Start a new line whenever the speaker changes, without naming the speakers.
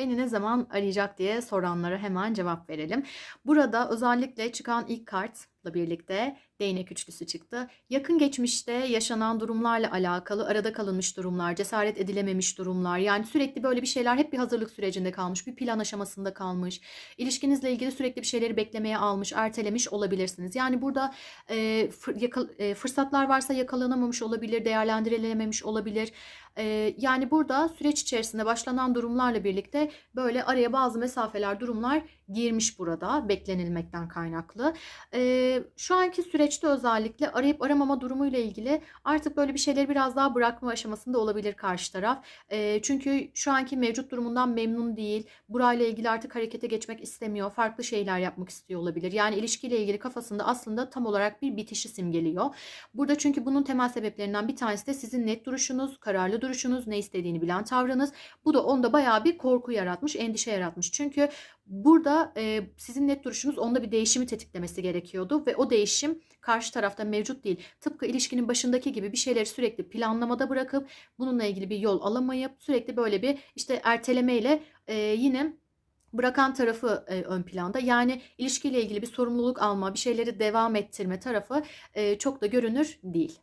Beni ne zaman arayacak diye soranlara hemen cevap verelim. Burada özellikle çıkan ilk kartla birlikte değnek üçlüsü çıktı. Yakın geçmişte yaşanan durumlarla alakalı arada kalınmış durumlar, cesaret edilememiş durumlar. Yani sürekli böyle bir şeyler hep bir hazırlık sürecinde kalmış, bir plan aşamasında kalmış. İlişkinizle ilgili sürekli bir şeyleri beklemeye almış, ertelemiş olabilirsiniz. Yani burada e, fır- yakal- e, fırsatlar varsa yakalanamamış olabilir, değerlendirilememiş olabilir. E, yani burada süreç içerisinde başlanan durumlarla birlikte böyle araya bazı mesafeler, durumlar girmiş burada beklenilmekten kaynaklı. E, şu anki süreçte özellikle arayıp aramama durumuyla ilgili artık böyle bir şeyleri biraz daha bırakma aşamasında olabilir karşı taraf. E, çünkü şu anki mevcut durumundan memnun değil. Burayla ilgili artık harekete geçmek istemiyor. Farklı şeyler yapmak istiyor olabilir. Yani ilişkiyle ilgili kafasında aslında tam olarak bir bitişi simgeliyor. Burada çünkü bunun temel sebeplerinden bir tanesi de sizin net duruşunuz, kararlı duruşunuz, ne istediğini bilen tavrınız. Bu da onda bayağı bir korku yaratmış, endişe yaratmış. Çünkü burada e, sizin net duruşunuz onda bir değişimi tetiklemesi gerekiyordu ve o değişim karşı tarafta mevcut değil. Tıpkı ilişkinin başındaki gibi bir şeyleri sürekli planlamada bırakıp bununla ilgili bir yol alamayıp sürekli böyle bir işte ertelemeyle e, yine bırakan tarafı e, ön planda. Yani ilişkiyle ilgili bir sorumluluk alma, bir şeyleri devam ettirme tarafı e, çok da görünür değil.